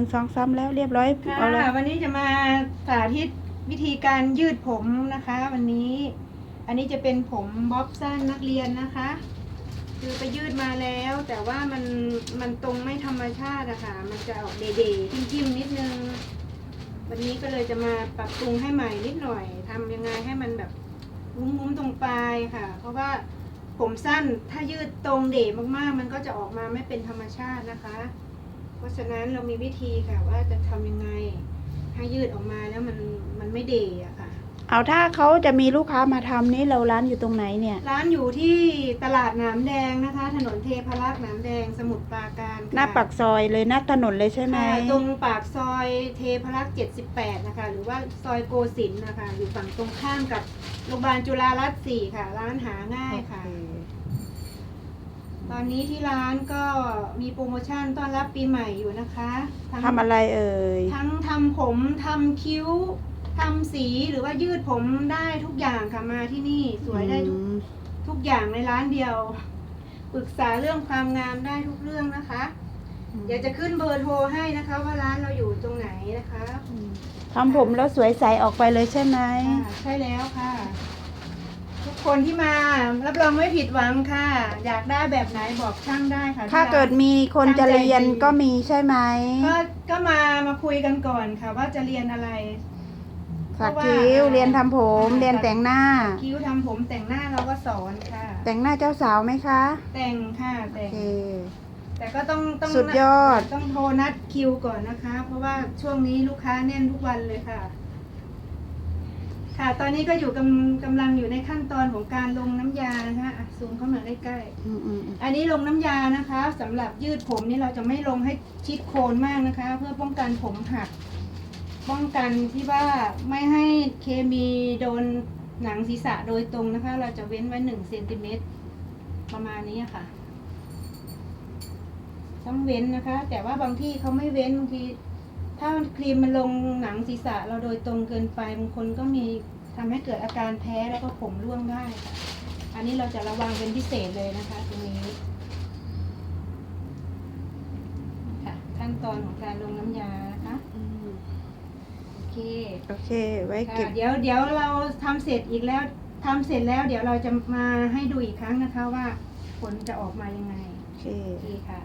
นึ่งสองสามแล้วเรียบร้อยค่ะเอาเลยวันนี้จะมาสาธิตวิธีการยืดผมนะคะ วันนี้อันนี้จะเป็นผมบ๊อบสั้นนักเรียนนะคะ คือไปยืดมาแล้ว แต่ว่ามันมันตรงไม่ธรรมชาติอะค่ะ มันจะออกเดๆจิ้มๆนิดนึง วันนี้ก็เลยจะมาปรับปรุงให้ใหม่นิดหน่อยทำยังไงให้มันแบบงุ้มๆตรงปลายค่ะ เพราะว่าผมสั้นถ้ายืดตรงเดะมากๆ มันก็จะออกมาไม่เป็นธรรมชาตินะคะ เพราะฉะนั้นเรามีวิธีค่ะว่าจะทำยังไง ให้ยืดออกมาแล้วมันมันไม่เดะอะค่ะ เอาถ้าเขาจะมีลูกค้ามาทำนี่เราร้านอยู่ตรงไหนเนี่ย ร้านอยู่ที่ตลาดหน้ำแดงนะคะ ถนนเทพรักษ์หน้ำแดงสมุทรปราการค่ะหน้าปากซอยเลยหน้าถนนเลยใช่ไหมค่ะตรงปากซอยเทพรักษ์78 นะคะ หรือว่าซอยโกสินทร์นะคะ อยู่ฝั่งตรงข้ามกับโรงพยาบาลจุฬารัตน์4ค่ะ ร้านหาง่ายค่ะ ตอนนี้ที่ร้านก็มีโปรโมชั่นต้อนรับปีใหม่อยู่นะคะทั้งทำอะไรเอ่ย ทั้งทำผมทำคิ้วทำสีหรือว่ายืดผมได้ทุกอย่างค่ะมาที่นี่สวยได้ทุกอืมทุกอย่างในร้านเดียว ปรึกษาเรื่องความงามได้ทุกเรื่องนะคะเดี๋ยวจะขึ้นเบอร์โทรให้นะคะ ว่าร้านเราอยู่ตรงไหนนะคะทำผมแล้วสวยใสออกไปเลยใช่ไหมค่ะใช่แล้วค่ะทุก คนที่มารับรองไม่ผิดหวังค่ะ อยากได้แบบไหนบอกช่างได้ค่ะถ้าที่ร้น เกิดมีคนจะเรียนก็มีใช่ไหมก็ก็มามาคุยกันก่อนค่ะ ว่าจะเรียนอะไร สักคิ้ว เรียนทำผมค่ะเรียนแต่งหน้า คิ้วทำผมแต่งหน้าเราก็สอนค่ะ แต่งหน้าเจ้าสาวไหมคะแต่งค่ะโอแต่งเค แต่ก็ต้องต้องสุดยอด ต้องโทรนัดคิวก่อนนะคะ เพราะว่าช่วงนี้ลูกค้าแน่นทุกวันเลยค่ะ ค่ะ ตอนนี้ก็อยู่กำกำลังอยู่ในขั้นตอนของการลงน้ำยานะคะอะซูมเข้ามาใกล้ๆอืมอืมอืมอันนี้ลงน้ำยานะคะสำหรับยืดผมนี่เราจะไม่ลงให้ชิดโคนมากนะคะ เพื่อป้องกันผมหัก ป้องกันที่ว่าไม่ให้เคมีโดนหนังศีรษะโดยตรงนะคะ เราจะเว้นไว้หนึ่งเซนติเมตรประมาณนี้ค่ะ ต้องเว้นนะคะ แต่ว่าบางที่เขาไม่เว้นบางที ถ้าครีมมันลงหนังศีรษะเราโดยตรงเกินไปบางคนก็มีทำให้เกิดอาการแพ้แล้วก็ผมร่วงได้ค่ะอันนี้เราจะระวังเป็นพิเศษเลยนะคะ ตรงนี้ค่ะขั้นตอนของการลงน้ำยานะคะอืมโอเคโอเค ไว้ค่ะเก็บเดี๋ยวเดี๋ยวเราทำเสร็จอีกแล้วทำเสร็จแล้วเดี๋ยวเราจะมาให้ดูอีกครั้งนะคะว่าผลจะออกมายังไง โอเคโอเคค่ะ